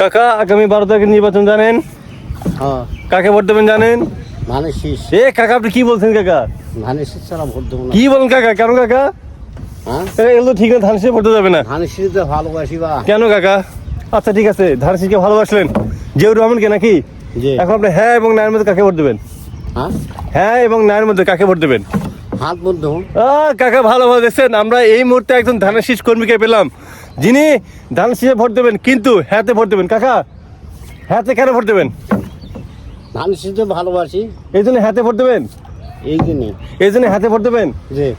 কাকা আগামী বারো তারিখের নির্বাচন জানেন? হ্যাঁ। কাকে ভোট দেবেন জানেন? ধানের এ কাকা আপনি কি বলছেন কাকা? ধানের ছাড়া ভোট দেবো না। কি বলেন কাকা? কেন কাকা? হ্যাঁ? এগুলো ঠিক না ধান শীষে ভোট যাবে না। ধানের তো ভালোবাসি বা। কেন কাকা? আচ্ছা ঠিক আছে ধান শীষকে ভালোবাসলেন। জিয়াউর রহমানকে নাকি? এখন আপনি হ্যাঁ এবং নায়ের মধ্যে কাকে ভোট দেবেন? হ্যাঁ? হ্যাঁ এবং নায়ের মধ্যে কাকে ভোট দেবেন? হাত কাকা ভালো ভালো দেখছেন আমরা এই মুহূর্তে একজন ধানের শীষ কর্মীকে পেলাম। যিনি ধান শীষে ভোট দেবেন কিন্তু হ্যাঁতে ভোট দেবেন কাকা। হ্যাঁতে কেন ভোট দেবেন? ধানের শীষ ভালোবাসি। এই জন্য হ্যাঁতে ভোট দেবেন? এই জন্যে। এই জন্য হাতে ভোট দেবেন?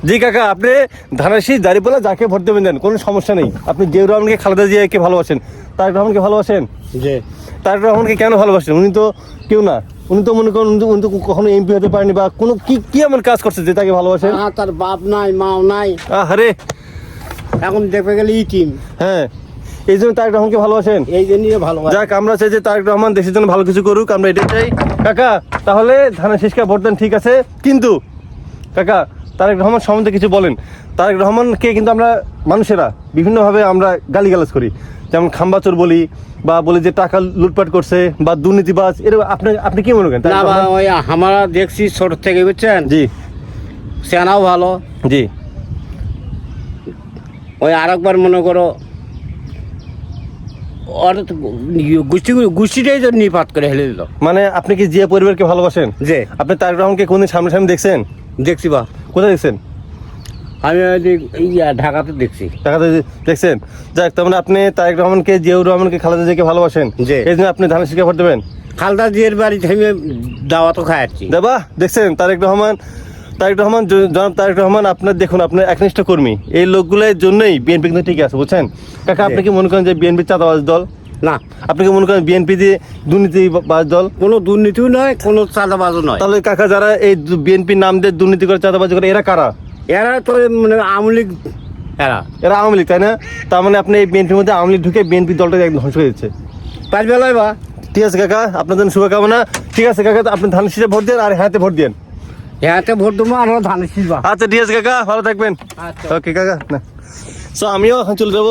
জি। কাকা আপনি ধানের শীষ দাঁড়িয়ে যাকে ভোট দেবেন দেন কোনো সমস্যা নেই। আপনি জিয়াউর রহমানকে খালেদা জিয়াকে ভালোবাসেন। তারেক রহমানকে ভালোবাসেন? জি। তারেক রহমানকে কেন ভালোবাসেন? উনি তো কেউ না। উনি তো মনে করেন উনি তো- কখনো এমপি হতে পারেনি বা কোনো কি কি এমন কাজ করছে যে তাকে ভালোবাসেন? তার বাপ নাই মাও নাই। আরে এখন দেখতে গেলে ইটিম হ্যাঁ এই জন্য তারেক রহমানকে ভালোবাসেন? এই জন্যই ভালোবাসি যাক আমরা চাই যে তারেক রহমান দেশের জন্য ভালো কিছু করুক আমরা এটাই চাই। কাকা তাহলে ধানের শেষকে ভোট দেন ঠিক আছে কিন্তু কাকা তারেক রহমান সম্বন্ধে কিছু বলেন। তারেক রহমানকে কিন্তু আমরা মানুষেরা বিভিন্নভাবে আমরা গালিগালাজ করি। যেমন খাম্বাচোর বলি বা বলি যে টাকা লুটপাট করছে বা দুর্নীতিবাজ এরকম আপনি আপনি কি মনে করেন আমরা দেখছি ছোট থেকে বুঝছেন? জি। সেনাও ভালো। জি। ওই আরেকবার মনে করো গুষ্টিটাই তো নিপাত করে হেলে দিল। মানে আপনি কি জিয়া পরিবারকে ভালোবাসেন? যে আপনি তারেক রহমানকে কোনদিন সামনে সামনে দেখছেন? দেখছি বা কোথায় দেখছেন? আমি যে ঢাকাতে দেখছি। টাকাতে দেখছেন? যাক তার মানে আপনি তারেক রহমানকে জিয়াউর রহমানকে খালেদা জিয়াকে ভালোবাসেন? জি। এই জন্য আপনি ধানের শিক্ষা ভোট দেবেন? খালদা জিয়ের বাড়িতে আমি দাওয়াতও খাওয়াচ্ছি দেবা দেখছেন? তারেক রহমান তারেক রহমান জনাব তারেক রহমান আপনার দেখুন আপনার একনিষ্ঠ কর্মী। এই লোকগুলোর জন্যই বিএনপি কিন্তু ঠিক আছে বুঝছেন? কাকা আপনি কি মনে করেন যে বিএনপি চাঁদাবাজ দল? না। আপনি কি মনে করেন বিএনপি দিয়ে দুর্নীতিবাজ দল? কোনো দুর্নীতিও নয় কোনো চাঁদাবাজও নয়। তাহলে কাকা যারা এই বিএনপির নাম দিয়ে দুর্নীতি করে চাঁদাবাজি করে এরা কারা? এরা তো মানে আওয়ামী লীগ এরা। এরা আওয়ামী লীগ তাই না? তার মানে আপনি এই বিএনপির মধ্যে আওয়ামী লীগ ঢুকে বিএনপি দলটা একদম ধ্বংস হয়ে যাচ্ছে পাঁচ বেলায় বা। ঠিক আছে কাকা আপনার জন্য শুভকামনা। ঠিক আছে কাকা আপনি ধান শীষে ভোট দেন আর হ্যাঁতে ভোট দেন। এতে ভোট দেবো আমরা ধান আচ্ছা ঠিক আছে কাকা ভালো থাকবেন। আচ্ছা। ওকে কাকা না। সো আমিও চলে যাব।